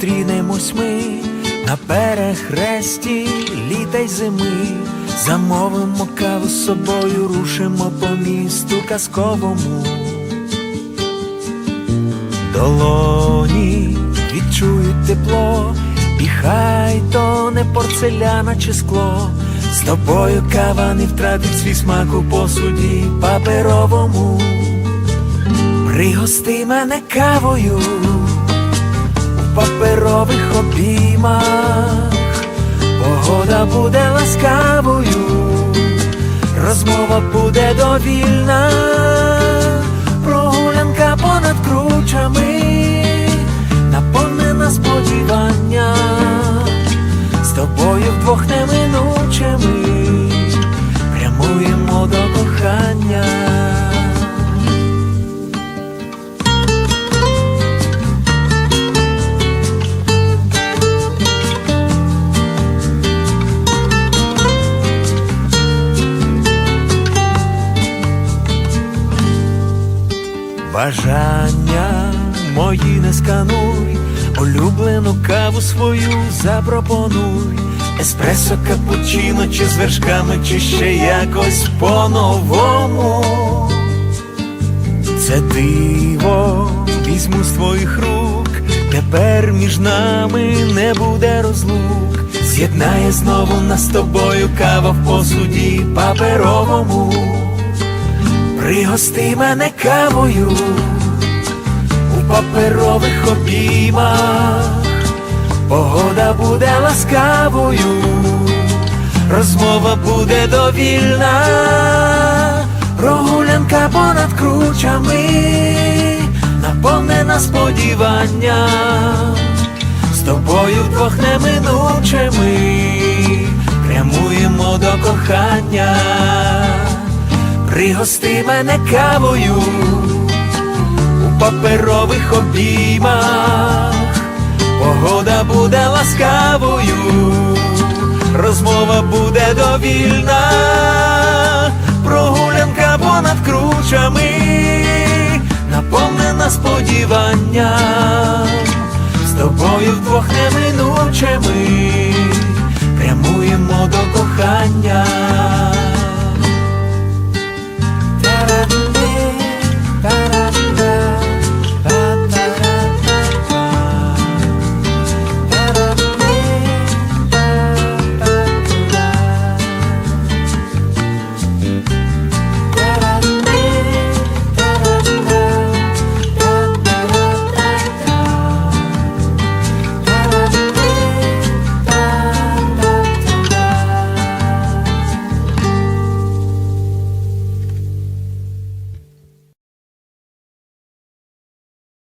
Зустрінемось ми на перехресті літа й зими. Замовимо каву з собою, рушимо по місту казковому. Долоні відчують тепло, і хай то не порцеляна чи скло. З тобою кава не втратить свій смак у посуді паперовому. Пригости мене кавою паперових обіймах, погода буде ласкавою, розмова буде довільна, прогулянка понад кручами, наповнена сподівання, з тобою вдвох неминучими, Бажання мої не скануй, улюблену каву свою запропонуй, еспресо, капучино, чи з вершками, чи ще якось по-новому. Це диво візьму з твоїх рук, тепер між нами не буде розлук. З'єднає знову нас з тобою кава в посуді паперовому. Пригости мене кавою у паперових обіймах, погода буде ласкавою, розмова буде довільна, прогулянка понад кручами, наповнена сподіванням, з тобою вдвох неминучими, прямуємо до кохання. Пригости мене кавою у паперових обіймах, погода буде ласкавою, розмова буде довільна, прогулянка понад кручами, наповнена сподіванням, з тобою вдвох неминучими,